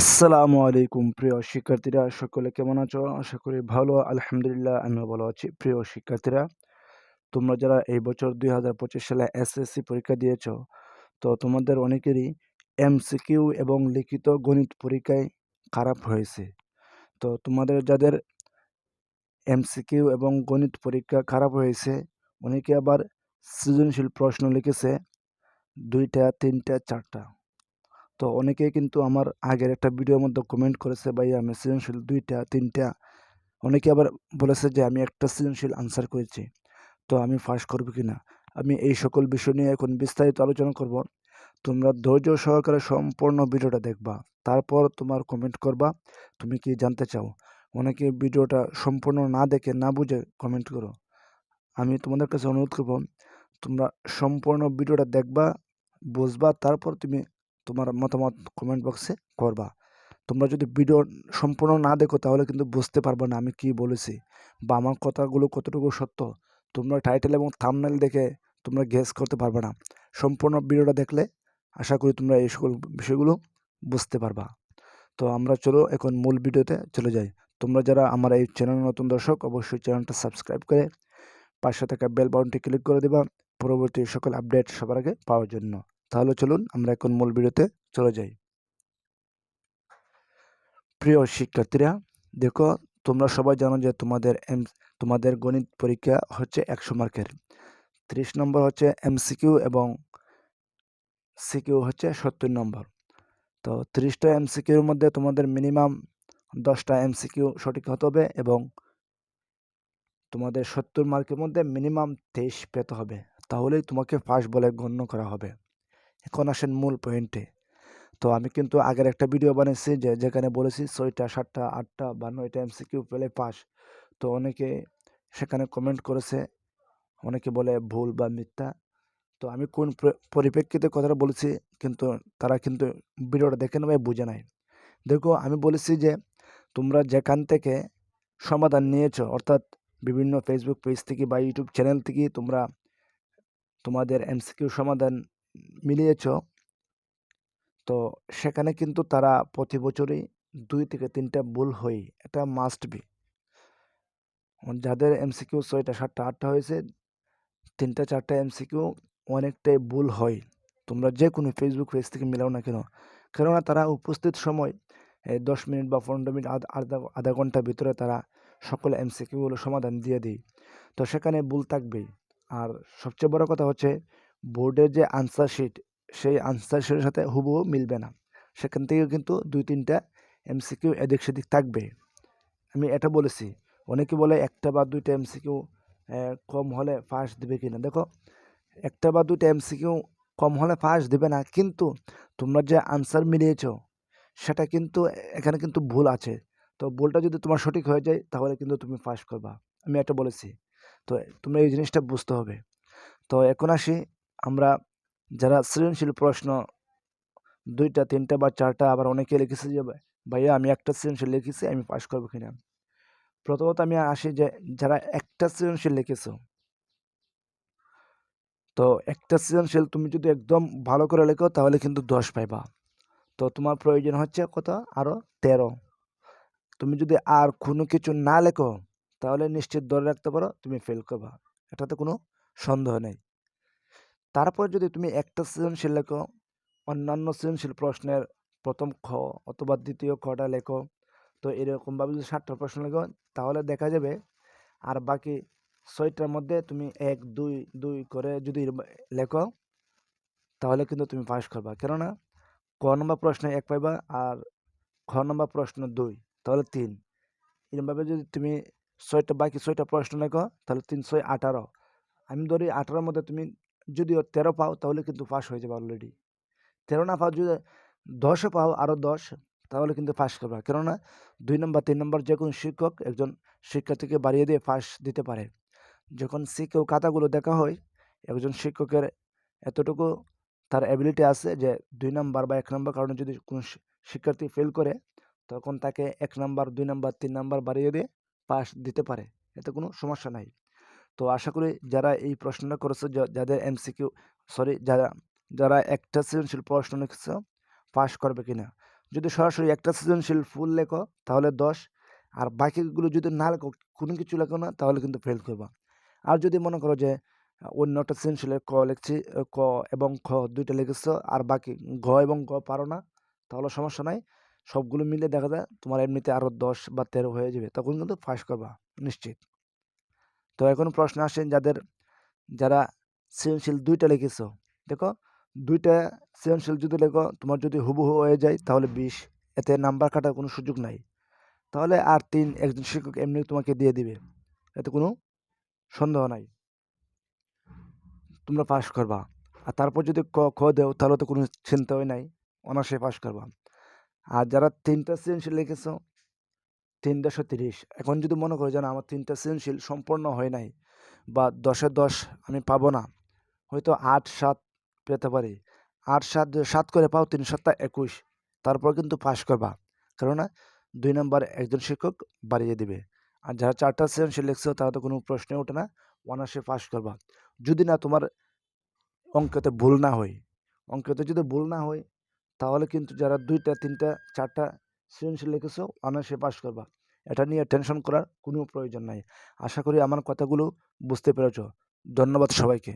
আসসালামু আলাইকুম প্রিয় শিক্ষার্থীরা, সকলে কেমন আছো? আশা করি ভালো, আলহামদুলিল্লাহ আমিও ভালো আছি। প্রিয় শিক্ষার্থীরা, তোমরা যারা এই বছর দুই হাজার পঁচিশ সালে এসএসসি পরীক্ষা দিয়েছ, তো তোমাদের অনেকেরই এমসিকিউ এবং লিখিত গণিত পরীক্ষায় খারাপ হয়েছে। তো তোমাদের যাদের এমসিকিউ এবং গণিত পরীক্ষা খারাপ হয়েছে, অনেকে আবার সৃজনশীল প্রশ্ন লিখেছে, দুইটা, তিনটা, চারটা। তো অনেকেই কিন্তু আমার আগের একটা ভিডিওর মধ্যে কমেন্ট করেছে ভাই আমি সৃজনশীল দুইটা, তিনটা। অনেকে আবার বলেছে যে, আমি একটা সৃজনশীল আনসার করেছি। তো আমি ফাঁস করব কি না আমি এই সকল বিষয় নিয়ে এখন বিস্তারিত আলোচনা করব। তোমরা ধৈর্য সহকারে সম্পূর্ণ ভিডিওটা দেখবা। তারপর তোমার কমেন্ট করবা। তুমি কি জানতে চাও? অনেকে ভিডিওটা সম্পূর্ণ না দেখে না বুঝে কমেন্ট করো। আমি তোমাদের কাছে অনুরোধ করব, তোমরা সম্পূর্ণ ভিডিওটা দেখবা, বুঝবা, তারপর তুমি তোমার মতামত কমেন্ট বক্সে করবা। তোমরা যদি ভিডিও সম্পূর্ণ না দেখো, তাহলে কিন্তু বুঝতে পারবে না আমি কি বলেছি বা আমার কথাগুলো কতটুকু সত্য। তোমরা টাইটেল এবং থামনেল দেখে তোমরা গেস করতে পারবে না। সম্পূর্ণ ভিডিওটা দেখলে আশা করি তোমরা এই সকল বিষয়গুলো বুঝতে পারবা। তো আমরা চলো এখন মূল ভিডিওতে চলে যাই। তোমরা যারা আমার এই চ্যানেল নতুন দর্শক, অবশ্যই চ্যানেলটা সাবস্ক্রাইব করে পাশে থাকা বেল বাটনটি ক্লিক করে দেবা। পরবর্তী সকল আপডেট সবার আগে পাওয়ার জন্য। তাহলে চলুন আমরা এখন মূল ভিডিওতে চলে যাই। প্রিয় শিক্ষার্থীরা, দেখো তোমরা সবাই জানো যে তোমাদের এম, তোমাদের গণিত পরীক্ষা হচ্ছে একশো মার্কের। ত্রিশ নম্বর হচ্ছে এমসিকিউ এবং সিকিউ হচ্ছে সত্তর নম্বর। তো ত্রিশটা এমসিকিউর মধ্যে তোমাদের মিনিমাম দশটা এমসিকিউ সঠিক হতে হবে এবং তোমাদের সত্তর মার্কের মধ্যে মিনিমাম তেইশ পেতে হবে। তাহলেই তোমাকে ফার্স্ট বলে গণ্য করা হবে। এখন আসেন মূল পয়েন্টে তো আমি কিন্তু আগের একটা ভিডিও বানিয়েছি যে, যেখানে বলেছি ছয়টা, সাতটা, আটটা বা নয়টা এমসিকিউ পেলে পাস তো অনেকে সেখানে কমেন্ট করেছে, অনেকে বলে ভুল বা মিথ্যা। তো আমি কোন পরিপ্রেক্ষিতে কথাটা বলেছি কিন্তু তারা কিন্তু ভিডিওটা দেখে নেবে, বুঝে নাই দেখো, আমি বলেছি যে, তোমরা যেখান থেকে সমাধান নিয়েছো, অর্থাৎ বিভিন্ন ফেসবুক পেজ থেকে বা ইউটিউব চ্যানেল থেকে তোমরা তোমাদের এমসিকিউ সমাধান মিলিয়েছ তো সেখানে কিন্তু তারা প্রতি বছরই দুই থেকে তিনটা ভুল হয়, এটা মাস্ট বি যাদের এমসিকিউ ছয়টা, সাতটা, আটটা হয়েছে, তিনটা, চারটা এমসিকিউ অনেকটাই ভুল হয়। তোমরা যে কোনো ফেসবুক পেজ থেকে মিলাও না কেন? কেননা তারা উপস্থিত সময় এই দশ মিনিট বা পনেরো মিনিট, আধা আধা ঘণ্টার ভিতরে তারা সকল এমসিকিউগুলো সমাধান দিয়ে দিই তো সেখানে ভুল থাকবেই। আর সবচেয়ে বড় কথা হচ্ছে বোর্ডের যে আনসার শিট সেই আনসার শিটের সাথে হুবহু মিলবে না। সেখান থেকে কিন্তু দুই তিনটা এমসিকিউ এদিক সেদিক থাকবে। আমি এটা বলেছি, অনেকে বলে একটা বা দুইটা এমসিকিউ কম হলে ফার্স্ট দেবে কিনা। দেখো, একটা বা দুইটা এমসিকিউ কম হলে ফার্স্ট দেবে না, কিন্তু তোমরা যে আনসার মিলিয়েছ, সেটা কিন্তু এখানে কিন্তু ভুল আছে। তো ভুলটা যদি তোমার সঠিক হয়ে যায়, তাহলে কিন্তু তুমি ফার্স্ট করবা। আমি এটা বলেছি। তো তোমরা এই জিনিসটা বুঝতে হবে। তো এখন আসি আমরা যারা সৃজনশীল প্রশ্ন, দুইটা, তিনটা বা চারটা আবার অনেকে লিখেছে যে, ভাইয়া, আমি একটা সৃজনশীল লিখেছি, আমি পাশ করব কিনা? প্রথমত আমি আসি যে, যারা একটা সৃজনশীল লিখেছো, তো একটা সৃজনশীল তুমি যদি একদম ভালো করে লেখো, তাহলে কিন্তু দশ পাইবা। তো তোমার প্রয়োজন হচ্ছে কত? আরও তেরো। তুমি যদি আর কোনো কিছু না লেখো, তাহলে নিশ্চিত ধরে রাখতে পারো, তুমি ফেল করবা। এটাতে কোনো সন্দেহ নেই। তারপর যদি তুমি একটা সৃজনশীল লেখো, অন্যান্য সৃজনশীল প্রশ্নের প্রথম খ অথবা দ্বিতীয় খটা লেখো, তো এরকমভাবে যদি ষাটটা প্রশ্ন লেখো, তাহলে দেখা যাবে আর বাকি ছয়টার মধ্যে তুমি এক, দুই দুই করে যদি লেখো, তাহলে কিন্তু তুমি পাস করবা। কেননা ক নম্বর প্রশ্নে এক পাইবা আর খ নম্বর প্রশ্ন দুই, তাহলে তিন। এরকমভাবে যদি তুমি ছয়টা, বাকি ছয়টা প্রশ্ন লেখো, তাহলে তিন, ছয়, আঠারো। আমি ধরি আঠারোর মধ্যে তুমি যদিও তেরো পাও, তাহলে কিন্তু পাস হয়ে যাবে অলরেডি তেরো না পাও যদি দশও পাও আরও দশ, তাহলে কিন্তু পাস করবে কেননা দুই নম্বর, তিন নম্বর যে কোনো শিক্ষক একজন শিক্ষার্থীকে বাড়িয়ে দিয়ে পাস দিতে পারে। যখন শিক্ষক খাতাগুলো দেখা হয়, একজন শিক্ষকের এতটুকু তার অ্যাবিলিটি আছে যে দুই নম্বর বা এক নম্বর কারণে যদি কোনো শিক্ষার্থী ফেল করে, তখন তাকে এক নম্বর, দুই নম্বর, তিন নম্বর বাড়িয়ে দিয়ে পাস দিতে পারে। এতে কোনো সমস্যা নাই। তো আশা করি যারা এই প্রশ্নটা করেছে যাদের এমসিকিউ সরি যারা যারা একটা সৃজনশীল প্রশ্ন লিখছে পাস করবে কিনা। যদি সরাসরি একটা সৃজনশীল ফুল লেখো, তাহলে দশ, আর বাকিগুলো যদি না লেখো, কোনো কিছু লেখো না, তাহলে কিন্তু ফেল করবা। আর যদি মনে করো যে অন্যটা সৃজনশীলের ক লিখছি ক এবং খ দুইটা লিখেছো, আর বাকি ঘ এবং গ পারো না, তাহলে সমস্যা নাই। সবগুলো মিলে দেখা যায়, তোমার এমনিতে আরও দশ বা তেরো হয়ে যাবে, তখন কিন্তু ফাঁস করবা, নিশ্চিত। তো এখন প্রশ্ন আসেন যাদের, যারা সৃজনশীল দুইটা লিখেছো। দেখো, দুইটা সৃজনশীল যদি লেখো, তোমার যদি হুবহু হয়ে যায়, তাহলে বিশ, এতে নাম্বার কাটার কোনো সুযোগ নাই। তাহলে আর তিন একজন শিক্ষক এমনি তোমাকে দিয়ে দিবে। এতে কোনো সন্দেহ নাই। তোমরা পাশ করবা। আর তারপর যদি ক, খ দেও, তাহলে তো কোনো চিন্তাই নাই। অনার্সে পাশ করবা। আর যারা তিনটা সৃজনশীল লিখেছো তিন দশে তিরিশ। এখন যদি মনে করো যে না, আমার তিনটা সৃজনশীল সম্পূর্ণ হয় নাই বা দশে দশ আমি পাবো না, হয়তো আট, সাত পেতে পারি। আট, সাত সাত করে পাও তিন সাতটা একুশ, তারপর কিন্তু পাশ করবা। কেননা দুই নম্বর একজন শিক্ষক বাড়িয়ে দিবে। আর যারা চারটা সৃজনশীল লিখছে, তারা তো কোনো প্রশ্নে ওঠে না অনার্সে পাশ করবা। যদি না তোমার অঙ্কতে ভুল না হয়, অঙ্কতে যদি ভুল না হয়, তাহলে কিন্তু যারা দুইটা, তিনটা, চারটা সৃজনশীল লিখেছো অনার্সে পাশ করবা। এটা নিয়ে টেনশন করার কোনো প্রয়োজন নাই। আশা করি আমার কথাগুলো বুঝতে পেরেছ। ধন্যবাদ সবাইকে।